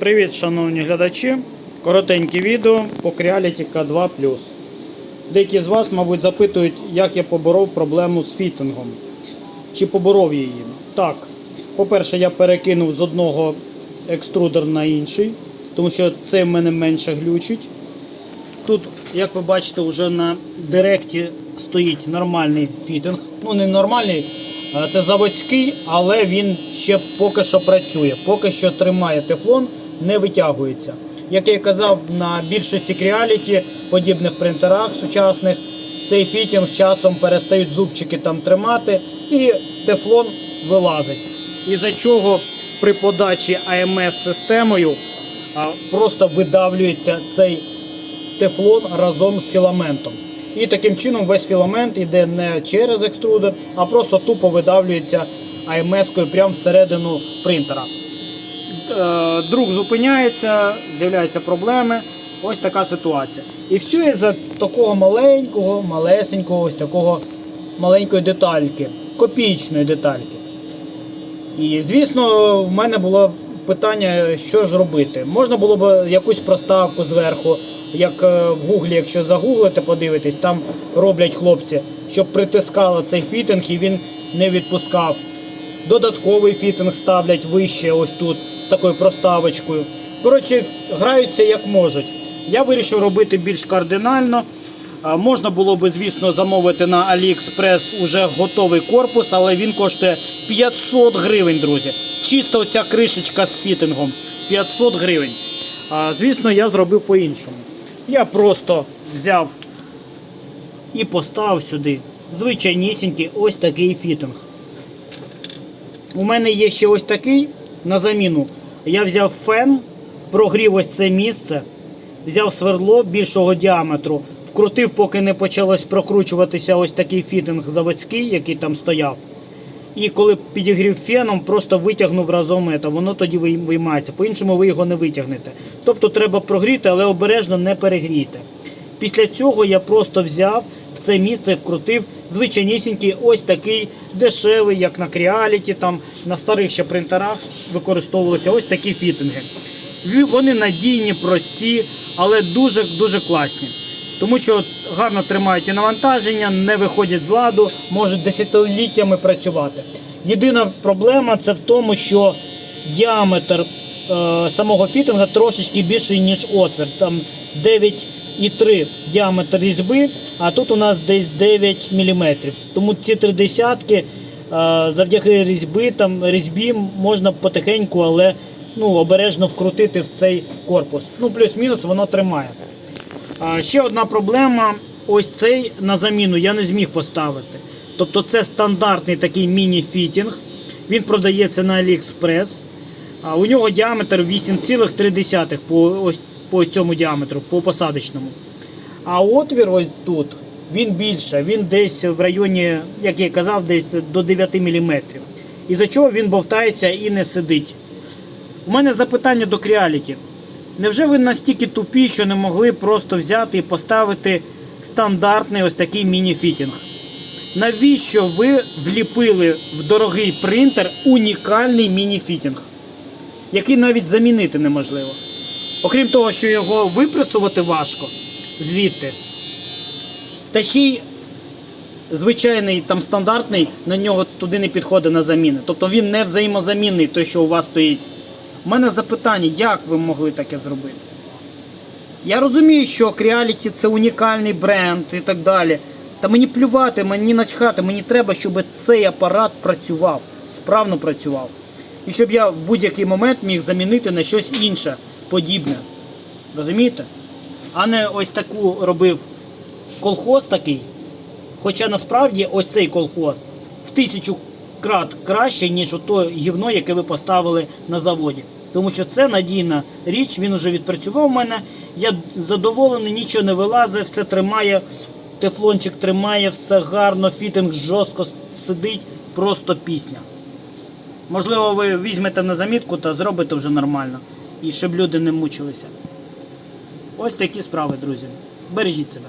Привіт, шановні глядачі! Коротеньке відео по Creality K2 Деякі з вас, мабуть, запитують, як я поборов проблему з фітингом. Чи поборов її? Так. По-перше, я перекинув з одного екструдер на інший, тому що це в мене менше глючить. Тут, як ви бачите, вже на директі стоїть нормальний фітинг. Ну, не нормальний, це заводський, але він ще поки що працює. Поки що тримає тефлон, не витягується. Як я казав, на більшості Creality, подібних принтерах сучасних, цей фітінг з часом перестають зубчики там тримати і тефлон вилазить. Із-за чого при подачі АМС системою просто видавлюється цей тефлон разом з філаментом. І таким чином весь філамент йде не через екструдер, а просто тупо видавлюється АМС-кою прямо всередину принтера. Е, Друг зупиняється, з'являються проблеми. Ось така ситуація. І все із-за такого маленького, малесенького, ось такого маленької детальки, копійчної детальки. І звісно, в мене було питання, що ж робити. Можна було б якусь проставку зверху, як е, в гуглі, якщо загуглите, подивитесь, там роблять хлопці, щоб притискало цей фітинг і він не відпускав. Додатковий фітинг ставлять вище, ось тут, такою проставочкою. Коротше, граються як можуть. Я вирішив робити більш кардинально. Можна було би, звісно, замовити на AliExpress уже готовий корпус, але він коштує 500 гривень, друзі. Чисто оця кришечка з фітингом 500 гривень. А, Звісно, я зробив по-іншому. Я просто взяв і поставив сюди звичайнісінький ось такий фітинг. У мене є ще ось такий на заміну. Я взяв фен, прогрів ось це місце, взяв свердло більшого діаметру, вкрутив, поки не почалось прокручуватися ось такий фітинг заводський, який там стояв. І коли підігрів феном, просто витягнув разом це, воно тоді виймається. По-іншому ви його не витягнете. Тобто треба прогріти, але обережно не перегріти. Після цього я просто взяв в це місце, вкрутив звичайнісінький ось такий дешевий, як на Creality, там на старих ще принтерах використовувалися ось такі фітинги. Вони надійні, прості, але дуже дуже класні. Тому що гарно тримають і навантаження, не виходять з ладу, можуть десятиліттями працювати. Єдина проблема це в тому, що діаметр е, самого фітинга трошечки більший, ніж отвір. Там 9,3 діаметр різьби, а тут у нас десь 9 мм. Тому ці три десятки е, завдяки різьби, там, різьбі можна потихеньку, але ну, обережно вкрутити в цей корпус. Ну, плюс-мінус воно тримає. Ще одна проблема: ось цей на заміну я не зміг поставити. Тобто це стандартний такий міні-фітінг. Він продається на AliExpress. У нього діаметр 8,3 по ось по цьому діаметру, по посадочному. А отвір ось тут він більше, він десь в районі, як я казав, десь до 9 мм. І за чого він бовтається і не сидить. У мене запитання до Creality. Невже ви настільки тупі, що не могли просто взяти і поставити стандартний ось такий міні-фітінг? Навіщо ви вліпили в дорогий принтер унікальний міні-фітінг, який навіть замінити неможливо? Окрім того, що його випресувати важко звідти. Та ще й звичайний там стандартний на нього туди не підходить на заміни. Тобто він не взаємозамінний, той, що у вас стоїть. У мене запитання, як ви могли таке зробити? Я розумію, що Creality це унікальний бренд і так далі. Та мені плювати, мені начхати, мені треба, щоб цей апарат працював, справно працював. І щоб я в будь-який момент міг замінити на щось інше, подібне. Розумієте? А не ось таку робив колхоз такий. Хоча насправді ось цей колхоз в тисячу крат краще, ніж ото гівно, яке ви поставили на заводі. Тому що це надійна річ, він вже відпрацював у мене. Я задоволений, нічого не вилазить, все тримає, тефлончик тримає, все гарно, фітинг жорстко сидить, просто пісня. Можливо, ви візьмете на замітку та зробите вже нормально. І щоб люди не мучилися. Ось такі справи, друзі. Бережіть себе.